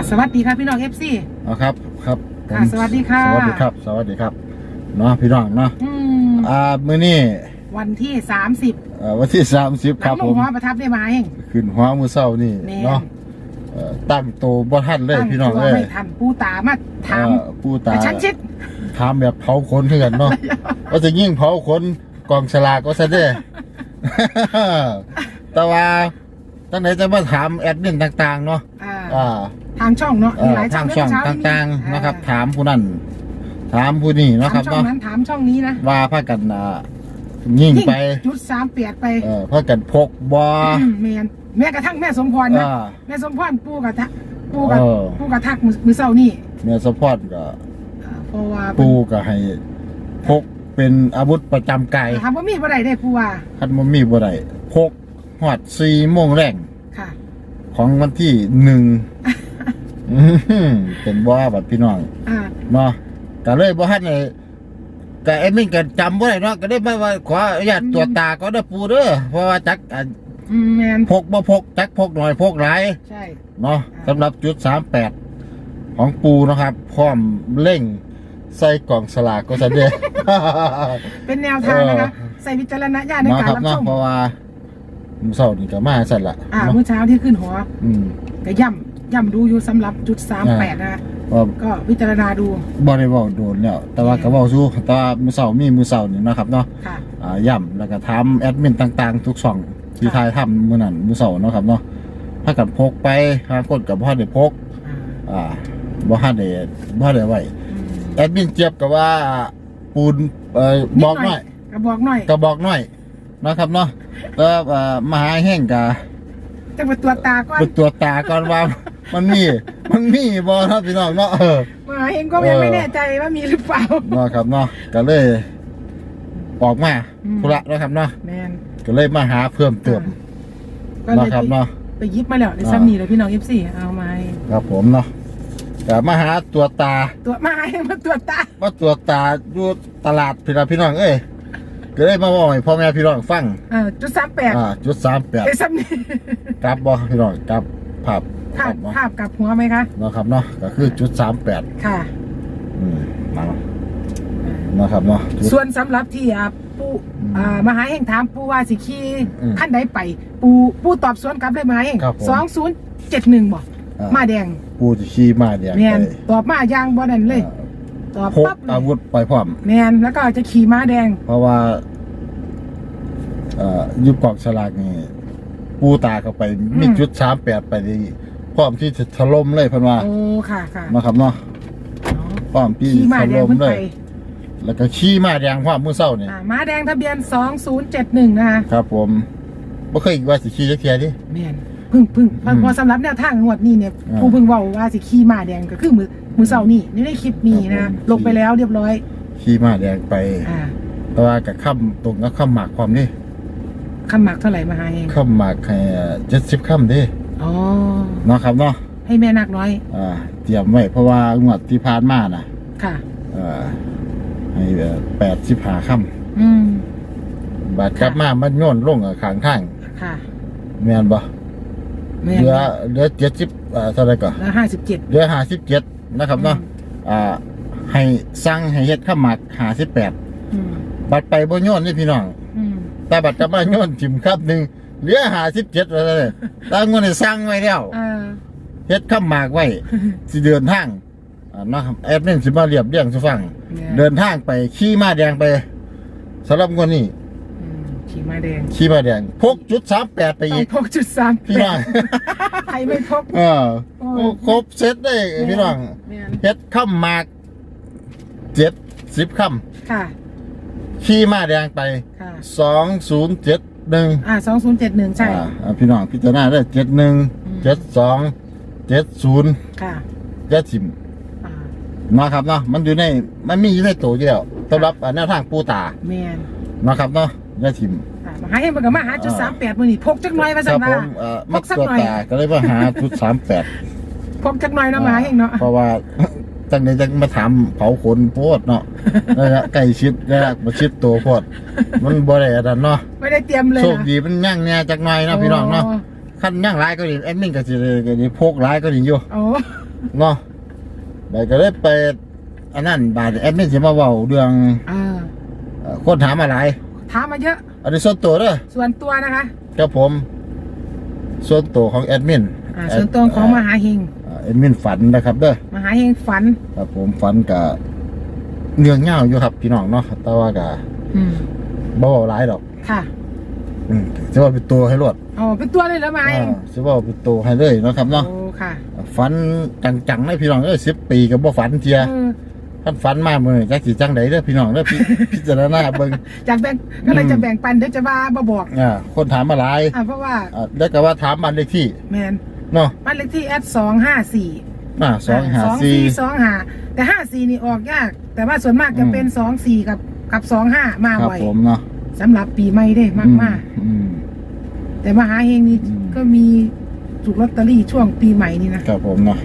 ค่ะสวัสดีค่ะพี่น้องเอฟซี เอาครับครับผมค่ะสวัสดีค่ะ สวัสดีครับ สวัสดีครับเนาะพี่น้องเนาะอืมอ่ามื้อนี้วันที่สามสิบเอ่อวันที่สามสิบหคลัรังบลผงมหัวประทับได้ไหมเอง ขึ้นหัวมื้อเช้านี่แม่ เนาะเอ่อตั้งโตวบ่ทันเลยตั้งพี่น้องตัวเอ้ยไม่ทันปูตามาถามเอ่อผู้ตาแต่ฉันชิดถามแบบเผาขนเถื่อนเนาะ ว่าจะยิ่งเผาขนกองฉลากก็ซะเด้ แต่ว่าตั้งไหนจะมาถามแอดมินต่างๆเนาะอ่าอ่า ทางช่องเนาะเอ่มีอหลายช่ทาองงช่องเมื่เช้ต่างๆนะครับอ่ถามผู้นั้นถามผู้นี้ถาเนาะมครับช่องเนาะนั้นถามช่องนี้นะว่าพากันอ่ายิ่งไป จุดสามเปียดไปเออพากันพกบออืมแม่นแม้กระทั่งแม่สมพรนะอ่าแม่สมพรปูกระทะปูกระเออ ปูกระทักมือมือเศร้านี่เมียสปอร์ตก็อ่าเพราะว่าปูก็ให้พกเป็นอาวุธประจำกายถามว่ามีบ่ได้ได้ปูว่าคันบ่มีบ่ได้พกฮอด4โมงแรงค่ะ ของวันที่หนึ่ง อื้อหือเป็นบ่บัดพี่น้องอ่าเนาะก็เลยบ่ทันได้ก็ไอ้มิ่งก็จำบ่ได้เนาะก็ได้มาว่าขออนุญาตตรวจตาก็ได้อปูเด้อเพราะว่าจักอะอืมแมนพกบ่พกจักพกหน่อยพกหลาย ใช่ เนาะสำหรับจุด 38 ของปูนะครับ พร้อมเร่งใส่กล่องสลากก็จะได้ เป็นแนวทางนะคะ ใส่วิจารณญาณในเนาะการครับรับชเนาะมเพราะว่ามื้อเช้านี่ก็มาสั่นละอ่าเนาะเมื่อเช้าที่ขึ้นหัวอืมก็ย่ำ ย่ำดูอยู่สำหรับจุดสามแปดนะคะว่าก็วิจารณาดูบ่ได้เว้าโดนแล้ว แต่ว่าก็เว้าสู้แต่ว่ามื้อเช้ามีมื้อเช้านี่เนาะครับเนาะค่ะอ่าย่ำแล้วก็ถามแอดมินต่างๆ ทุกช่องที่ค่ะทายทำมื้อนั้นมื้อเช้าเนาะครับเนาะถ้ากันพกไปหาคนกับบ่ทันได้พก อ่าอ่าบ่ทันได้บ่ทันได้ไว้อืมแอดมินเจี๊ยบก็ว่าปูนเอ่อบอกหน่อยก็บอกหน่อยก็บอกหน่อยนะครับเนาะแล้วเอ่อมหาแห่งกะจะไปตรวจตาก่อนไปตรวจตาก่อนว่า มันมี มันมีบ่เนาะพี่น้องเนาะเออ มาเองก็ยังไม่แน่ใจว่ามีหรือเปล่า เนาะครับเนาะก็เลย ออกมาอืม ธุระเนาะครับเนาะแมนก็เลยมาหาเพิ่มเติมก็เลเนาะยครับไปเนาะ ไปยิบมาแล้วในซัมนี่เลยพี่น้องเอฟซีเอามาให้ครับผมเนาะก็มาหาตัวตาตรวจมาให้มาตรวจตามาตัวตาอยู่ตลาดพี่น้องพี่น้องเอ้ยก็เลยมาบอกให้พ่อแม่พี่น้องฟังเออจุดสามแปดอ่าจุดสามแปดในซัมนี่ กลับบ่พี่น้องกลับ ภาพภาพกลับบ่ภาพกับหัวไหมคะเนาะครับเนาะก็คือจุดสามแปดค่ะอืมมาเนาะครับเนาะจุด ส่วนสำหรับที่อ่าปูอืมอ่ามหาแห่งถามปูว่าสิขี่อืมขั้นใดไป ปูปูตอบสวนกลับเลยมหาแห่งครับผม สองศูนย์เจ็ดหนึ่งบอกอ่มาแดงปูจะขี่มาแดงแมไปนตอบมาอย่างบ่นั่นเลย ตอบพกปั๊บเลอายวุธไปพร้อม แมนแล้วก็จะขี่ม้าแดงเพราะว่าเอ่อยุบกองฉลากนี่ ปูตาเข้าไป มีจุดสามแปดไปนี่พร้อมที่จะถล่มเลยเพิ่นว่าโอ้ค่ะค่ะเนาะครับเนาะพร้อมที่ขี่ม้าถแดงล่มขึ้นเลไปย แล้วก็ขี่มาแดงพร้อมมื้อเช้านี่อ่าม้าแดงทะเบียนสองศูนย์เจ็ดหนึ่งนะคะครับ ผมบ่เคยว่าสิขี่จักเที่ยดิ แมนเพึ่งเพึ่งอืมพอสำหรับแนวทางงวดนี้เนี่ยอ่าผู้เพึ่งเว่าว่าสิขี่ม้าแดงก็คือมือมือเสาร์นี่นี่ในคลิปนี้ครันะบผม ลงไปแล้วเรียบร้อยขี่มาแดงไป อ่า แต่ว่ากับค่ำตรงกับค่ำหมากความนี่ คำหมักเท่าไหร่มาหาเองค่ำหมากให้70ค่ำเด้อ๋อเนาะครับเนาะให้แม่นักน้อยอ่าเตรียมไว้เพราะว่างวดที่ผ่านมาน่ะ ค่ะเอ่อให้แปดสิบหาค่อืมำบาดกลับมามันโยนลงกับข้างทางค่ะแม่นบ่แม่เหลือเหลือเจ็ดสิบอ่าเท่าไหรก่อนแล้วห้าสิบเจ็ดเหลือห้าสิบเจ็ดนะครับเนาะอ่าให้สั่งให้เฮ็ดข้าวหมักห้าสิบแปด อืม บัดไปบ่โยนนี่พี่น้องอืม แต่บัดกลับมาโยนถิ่มครับหนึ่งเหลือห้าสิบเจ็ดแล้วเลยตั้งเงินให้สั่งไว้แล้วอ่าเฮ็ดข้าวหมากไว้สิเดินทางอ่าเนาะครับแอดมินสิมาเรียบเรียงสุฟัง เดินทางไปขี่ม้าแดงไปสำหรับคนนี้อืมขี่ม้าแดงขี่ม้าแดงพกจุดสามแปดไปต้ออีงกพกจุดสามพี่น้อง ใครไม่พก เออโอ้โอ้ครบเซตได้พี่น้องแม่นเฮ็ดข้ามหมากเจ็ดสิบข้าค่ะ ขี่ม้าแดงไปค่ะ สองศูนย์เจ็ดหนึ่งอ่าสองศูนย์เจ็ดหนึ่งใช่พี่น้องพิจารณาได้เจ็ดหนึ่งอืมเจ็ดสองเจ็ดศูนย์ค่ะเจ็ดสิบอ่าเนาะครับเนาะมันอยู่ในมันมีอยู่ในตัวอยู่แล้วสำหรับอ่าแนวทางปูตาแมนเนาะครับเนาะเจ็ดสิบ อ่ามาหาเองมันก็มาหาจุดสามแปดมือนี่พกจักหน่อยมาคสั่รันบมาผมเอ่อมักพกสักตัวหน่อย ตาก็เลยว่าหาจุดสามแปดพกจักหน่อยเนาะมาหาเองเนาะเพราะว่า จังนี้จังมาถามเผาขนโพดเนาะนั่นแหละใกล้ชิดนั่นแหละมาชิดตัวโพดมันบ่ได้อันนั้นเนาะไม่ได้เตรียมเลยโชคนะดีมันยั่งแน่จักหน่อยเนาะพี่น้องเนาะขั้นย่างร้ายก็ดีแอดมินก็สิได้ก็ดีพกร้ายก็ดีอยู่โอ้เนาะไปก็เลยไปอันนั้นบาดแอดมินสิมาเว้าเรื่องอ่าเอ่อคนถามมาหลายถามมาเยอะ อันนี้ส่วนตัวเด้อส่วนตัวนะคะครับผม ส่วนตัวของแอดมินอ่าส่วนตัวของมหาเฮง อ่าแอดมินฝันนะครับเด้อมหาเฮงฝัน ครับผมฝันกับเนื้องเงาวอยู่ครับพี่น้องเนาะแต่ว่าก็อืมบ่เว้าหลายดอกค่ะอืมจะว่าเป็นตัวให้รวดอ๋อเป็นตัวเลยเหรอมหาเฮงอ่าจะว่าเป็นตัวให้เลยเนาะครับเนาะ โอ้ค่ะฝันจังๆเลยพี่น้องเอ้ย10ปีก็บ่ฝันเทียเออท่านฝันมามื้อนี้จักสิจังไดเด้อพี่น้องเด้อพี่พิจารณาเบิ่งจากแบ่งก็เลยอืมจะแบ่งปันเดี๋ยวจะว่าบ่บอกอ่าคนถามมาหลายอ่าเพราะว่าอ่าแล้วก็ว่าถามบ้านเลขที่แมน เนาะบ้านเลขที่แอดสองห้าสี่อ่าสอง254สี่สองห้าแต่ห้าสี่นี่ออกยาก แต่ว่าส่วนมากจะเป็นสองสี่กับกับสองห้ามาครับบ่อยผมเนาะสำหรับปีใหม่ได้มากมากอืมๆแต่มหาเฮงนี่อืมก็มีถูกลอตเตอรี่ช่วงปีใหม่นี่นะครับผมเนาะ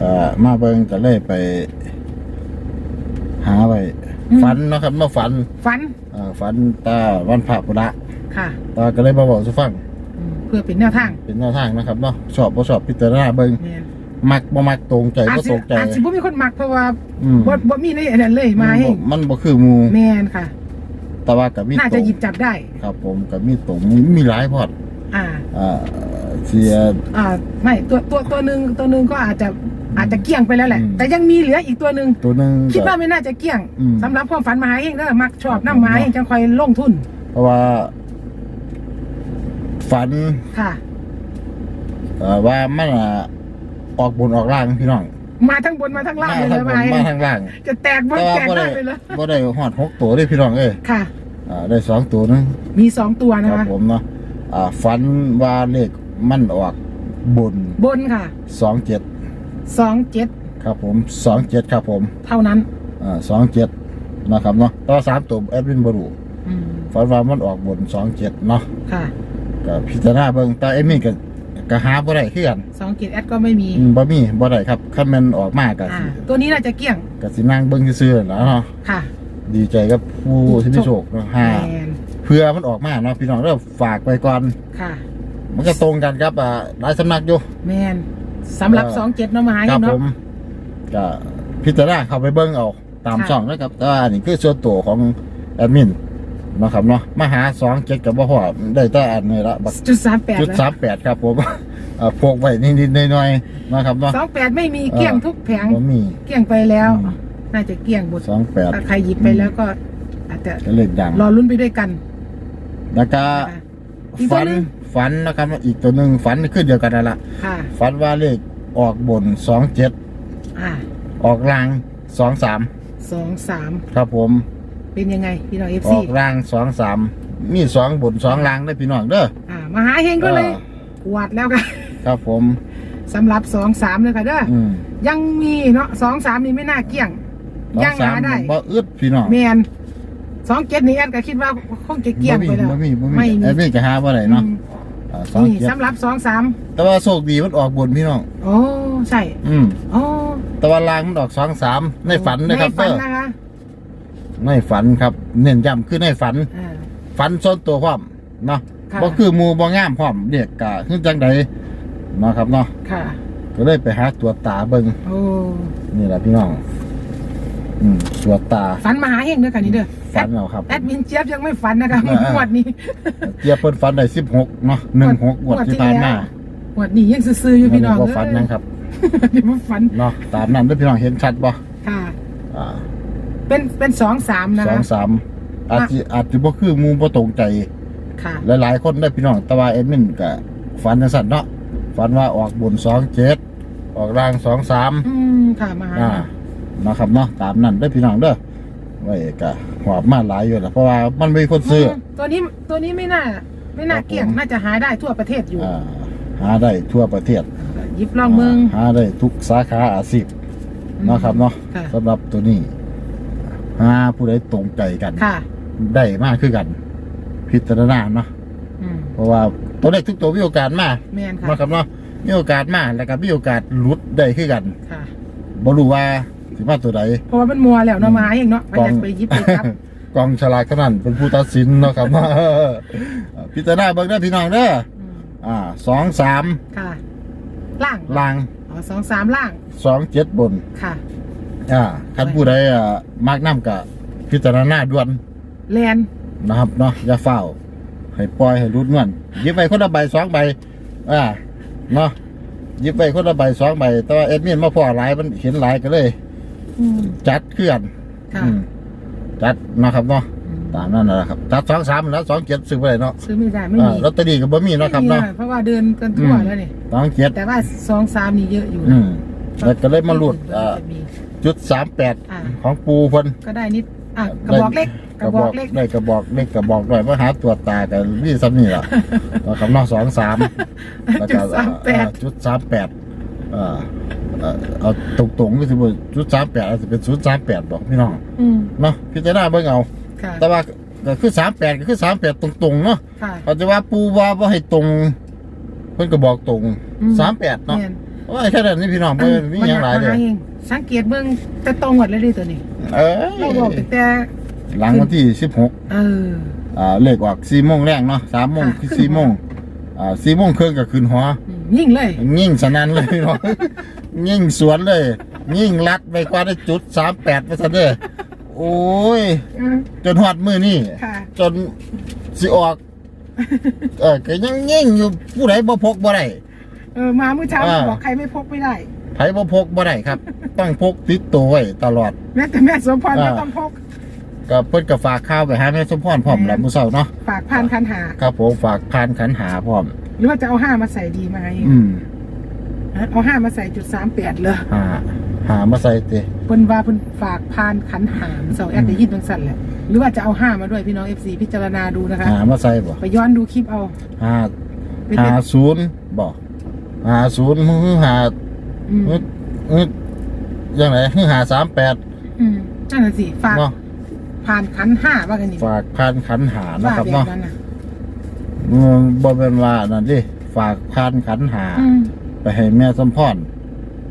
ก็มาเบิ่งก็เลยไป หาไว้ฝันเนาะครับมาฝันฝันอ่าฝันตาวันพระปุระค่ะตาก็เลยมาบอกสุฟังอืม เพื่อเป็นแนวทางเป็นแนวทางนะครับเนาะชอบบ่ชอบพิจารณาเบิ่งแมนมักบ่มักตรงใจอาจบ่สิตรงใจอาจสิบ่มีคนมักเพราะว่าอืมบ่บ่มีในอันนั้นเลยมหาเฮงมันบ่คือหมู่แมนค่ะ แต่ว่าก็มีน่าตรจะงหยิบจับได้ ครับ ผมก็มีตรงมีมีหลายพอดอ่า อ่าเสีย อ่าไม่ตัวตัวตัวหนึ่งตัวหนึ่งก็อาจจะอาจจะเกลี้ยงไปแล้วแหละ อืม แต่ยังมีเหลืออีกตัวหนึ่งตัวหนึงคิดก็ว่าไม่น่าจะเกลี้ยงอืมสำหรับความฝันมหาเองเด้อมักชอบน้ำมหาเองจังคอยลงทุน เพราะว่า ฝันค่ะ เอ่อว่ามันอะออกบนออกล่างพี่น้องมาทั้งบนมาทั้งล่างเลยทาเลงยบมหานเอมางทางล่าง จะแตกบนแต่ว่าแตกบ่ได้ล่างเลยเหรอบ่ได้หอดหกตัวเด้พี่น้องเอ้ยค่ะ อ่าได้สองตัวนึง มีสองตัวนะครัคะบผมเนาะอ่าฝันว่าเลขมันออกบนบนค่ะสองเจ็ดสองเจ็ดครับผมสองเจ็ดครับผมเท่านั้นอ่าสองเจ็ดนะครับเนาะแตัวาสามตัวแอดมินบรูอืมฝันว่ามันออกบนสองเจ็ดเนาะค่ะ ก็พิจารณาเบิ่งแต่แอดมินก็ก็หาบ่ได้คือกันสองเจ็ดแอดก็ไม่มีอืมบ่มีบ่ได้ครับคันแมันออกมาก็อ่าสิตัวนี้น่าจะเกลี้ยงก็สินั่งเบิ่งซื่อๆแหล้วเนาะค่ะดีใจกับผู้ที่มีโชคเนาะแมหานเพื่อมันออกมาเนาะพี่น้องเด้อฝากไปก่อน ค่ะมันก็ตรงกันครับอ่าหลายสำนักอยู่ แมนสำหรับเออสองเจ็ดเนาะมหาคเอรับงผเนาะ มก็พิจารณาเข้าไปเบิ่งเอาตามค่ะ ช่องนะครับแต่ว่าอันนี้คือส่วนตัวของแอดมิน นะครับเนาะมาหาสองเจ็ดกับบ่พอได้แต่อันนี้ละบักจุดสามแปดจุดแล้วสามแปดครับผมเอ่อพกไว้นิดๆหน่อยๆนะครับเนาะสองแปดไม่มีเกลี้ยงทุกแผงบ่มี เกลี้ยงไปแล้ว อืม น่าจะเกลี้ยงบทสองแปด ถ้าใครหยิบไปแล้วก็อาจจะก็เลยดังรอลุ้นไปด้วยกันแล้วก็ค่ะอีกตัฝัวนหนึงฝันนะครับอีกตัวหนึ่งฝันขึ้นเดียวกันนั่นละค่ะ ฝันว่าเลขออกบนสองเจ็ดอ่าออกล่างสองสามสองสามครับผม เป็นยังไงพี่น้องเอฟอซีอกล่างสองสามมีสองบนสองล่างได้อพี่น้องเด้ออ่ามหาเฮงก็เลยออกวาดแล้วกันครับผมสำหรับสองสามเลยค่ะเด้อออืมยังมีเนาะสองสามนี่ไม่น่าเกลี้ยง สองยังสาหามได้ บ่อึดพี่น้องแมนสองเจ็ดนี่แอดก็คิดว่าคงจะเกลี้ยงไปแล้ว บ่มีบ่มีไม่บ่มีมี ไอ้นี่จะหาบ่ได้เนาะอืมอ่าสองนี่เจ็ดสำหรับสองสามแต่ว่าโชคดีมันออกบนพี่น้อง โอ้ใช่อืมโอ้แต่ว่าล่างมันออกสองสามในฝันนะครับในฝันเด้อนะคะ ในฝันครับ เน้นย้ำคือในฝัน อ่า ฝันส่วนตัวพร้อมเนาะค่ะ บ่คือหมูบ่งามพร้อมเรียกกะคือจังใดเนาะครับเนาะค่ะ ก็เลยไปหาตัวตาเบิ่งโอ้นี่แหละพี่น้อง อืมตัวตาฝันมาหาเฮงด้วยกันนี่เด้อฝันเอาครับ แอดมินเจี๊ยบยังไม่ฝันนะคะอ่า งวดนี้ เจียบเพิ่นฝันได้16เนาะ16งวดที่ผ่านมางวดนี้ยังซื่อๆอยู่พี่น้องบ่ฝันนะครับ เดี๋ยวมาฝันเนาะตามนั้นเด้อพี่น้องเห็นชัดบ่ค่ะ อ่า เป็นเป็นสองสามนะสอคะ งสามอาจสิอาจสิบ่คือหมู่บ่ตรงใจ ค่ะ หลายๆคนได้อพี่น้องแต่ว่าแอดมินก็ฝันจังซั่นเนาะฝันว่าออกบน27ออกล่าง23อืมค่ะมาหาอ่านะครับเนาะตามนั้นได้อพี่น้องเด้อไว้กะหอบมาหลายอยู่แหละเพราะว่ามันมีคนซื้อมตัวนี้ตัวนี้ไม่น่า ไม่น่าครับผม เกลี่ยงน่าจะหาได้ทั่วประเทศอยู่อ่าหาได้ทั่วประเทศหยิบลองเมือง หาได้ทุกสาขาอาชีพเนาะครับเนาะค่ะ สำหรับตัวนี้ หาผู้ใดตรงใจกันค่ะ ได้มากขึ้นกัน พิจารณาเนาะอืมเพราะว่าตัวเลขทุกตัวมีโอกาสมาแมนค่ะเนาะครับเนาะมีโอกาสมาแล้วก็มีโอกาสหลุดได้ขึ้นกันค่ะ บ่รู้ว่าสิมาตัวใด เพราะว่ามันมัวแล้วเนาะมาหาเองเนาะไปกองอยากไปหยิบไปครับ กองฉลากเท่านั้นเป็นผู้ตัดสินเนาะครับพิจารณาเบิ่งได้อพี่น้องเด้ออืมอ่าสองสามค่ะ ล่างล่างอ๋อสองสามล่างสองเจ็ดบน ค่ะ อ่าคันผู้ใดอ่ามักน้ำกะพิจารณาด่วนแลนนะครับเนาะอย่าเฝ้าให้ปล่อยให้รุดเงินหยิบไปคนละใบสองใบอ่าเนาะหยิบไปคนละใบสองใบแต่ว่าเอ็ดมินมาพอหลายมันเห็นหลายก็เลย อืมจัดเคลื่อนค่ะอืมจัดนะครับเนาะอืมตามนั้นนะครับจัดสองสามแล้วสองเจ็ดซื้อไปเลยเนาะซื้อไม่ได้ไม่อ่ามีลอตเตอรี่ก็บ่มีเนาะครับไม่มีเนาะอะเพราะว่าเดินกันทั่วอืม แล้วนี่สองเจ็ดแต่ว่าสองสามนี่เยอะอยู่อืมแล้วก็เลยมาหลุดอ่า จะมี จุดสามแปดอ่า ของปูเพิ่นก็ได้นิดอะกระบอกเล็กกระบอกเล็กได้กระบอกเล็กกระบอกหน่อยมาหาตัวตากันนี่ซ้ำนี่ล่ะ แล้วคำนอกสองสามแล้วจุก็ดสามแปดอ่าจุดสามแปดเอ่อเอ่อเอาตรงๆก็คือว่าจุดสามแปดอาจจะเป็นศูนย์สามแปดบอกพี่น้องอืมเนาะพิจารณาเบิ่งเอา ค่ะแต่ว่าก็คือสามแปดก็คือสามแปดตรงๆเนาะค่ะ เขาจะว่าปูว่าว่าให้ตรง เพิ่นก็บอกตรงอืม สามแปดเนาะแม่น ว่าแค่นั้นนี่พี่น้องไม่มีอย่างไรเลยมาหาองสังเกตเบื้องแต่ตรงหมดเลยดิตัวนี้เออเราบอกตั้งแต่หลังวันที่สิบหกเอออ่าเลขออกสี่โมงแรงเนาะสามโมงค่ะคือขึ้นสี่โมงหัวอ่าสี่โมงครึ่งก็ขึ้นหัวอืมยิ่งเลยยิ่งสนันเลยพี่น้องยิ่งสวนเลย ยิ่งรัดไปกว่าได้จุดสามแปดไปซะเด้อโอ้ยอืมจนหอดมือนี่ค่ะจนสิออก เออก็ยังยิ่งอยู่ผู้ใดบ่พกบ่ได้ เออมาเมื่อเช้าอ่า บอกใครไม่พกไม่ได้ ไผบ่พกบ่ได้ครับ ต้องพกติดตัวไว้ตลอด แม้แต่แม่สมพรก็อ่า ต้องพก ก็เพิ่นก็ฝากข้าวไปหาแม่สมพรพร้อมอืมแล้วมื้อเช้าเนาะฝากพานคันหา ครับผมฝากพานขันหาพร้อม หรือว่าจะเอาห้ามาใส่ดีไหมอืมเอาห้ามาใส่จุดสามแปดเลยหาหามาใส่ติ เพิ่นว่าเพิ่นฝากพานขันหามเสาแอดได้ยินบางสั่นแหละหรือว่าจะเอาห้ามาด้วยพี่น้องเอฟซีพิจารณาดูนะคะหามาใส่บ่ไปย้อนดูคลิปเอาหาเป็นหาศูนย์บ่ หาศูนย์มือหาอืมอึดอึดยังไงคือหาสามแปดอืมนั่นน่ะสิฝากเนาะพานขันห้าว่ากันนี่ฝากพานขันหานะว่าครับแบบเนาะนั้นน่ะอืมบ่เป็นว่านั่นดิฝากพานขันหา อืมไปให้แม่สมพร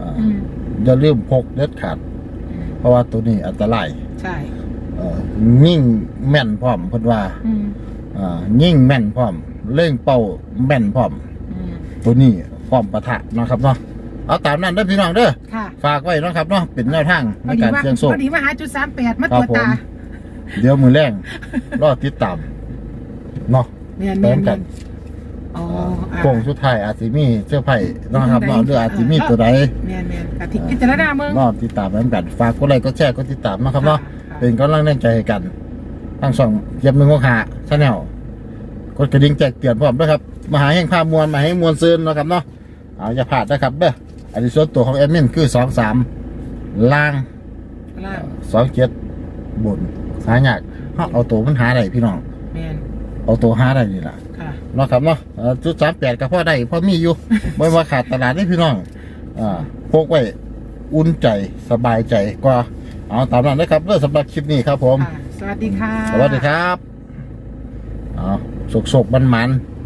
อ่าอืมอย่าลืมพกเด็ดขาด อืมเพราะว่าตัวนี้อันตรายใช่เอ่อยิ่งแม่นพร้อมเพิ่นว่าอืมอ่ายิ่งแม่นพร้อมเล่งเป้าแม่นพร้อม อืมตัวนี้ พร้อมปะทะเนาะครับเนาะเอาตามนั้นเด้อพี่น้องเด้อค่ะฝากไว้เนาะครับเนาะเป็นแนวทางในพอดีการว่าเสี่ยงโชพคอดีมาหาจุดสามแปดมาครัตรบวจผมตาเดี๋ยวมือแรงรอติดตามเนาะ เนียนเติเนียมนกันอ๋ออ่าโค้งสุดท้ายอาจสิมีเสื้อไผ่เนาะครับเนาะหรืออาจสิมีตัวใดเนียนเนียนกะทิพิจารณาเมืองรอติดตามเหมือนกันฝากกดไลค์กดแชร์กดติดตามเนาะครับเนาะค่ะเป็นกำลังแรงใจให้กันทั้งสองเย็บมือหัวขาชาแนลกดกระดิ่งแจ้งเตือนพร้อมด้วยครับมาหาแห่งภาพมวลมาให้มวลซืนเนาะครับเนาะ เอาอย่าพลาดนะครับเด้ออันนี้ส่วนตัวของแอดมินคือสองสามล่างล่างสองเจ็ดบนหายากเฮาเอาตัวมันหาได้พี่น้องเนียนเอาตัวหาได้นี่ล่ะค่ะเนาะครับเนาะเอ่อจุดสามแปดก็พอได้พอมีอยู่ ไม่ว่าขาดตลาดได้พี่น้องอ่าพกไว้อุ่นใจสบายใจกว่าเอาตามนั้นนะครับเรื่องสำหรับคลิปนี้ครับผม ค่ะ สวัสดีค่ะ สวัสดีครับเอาสุกๆมันๆ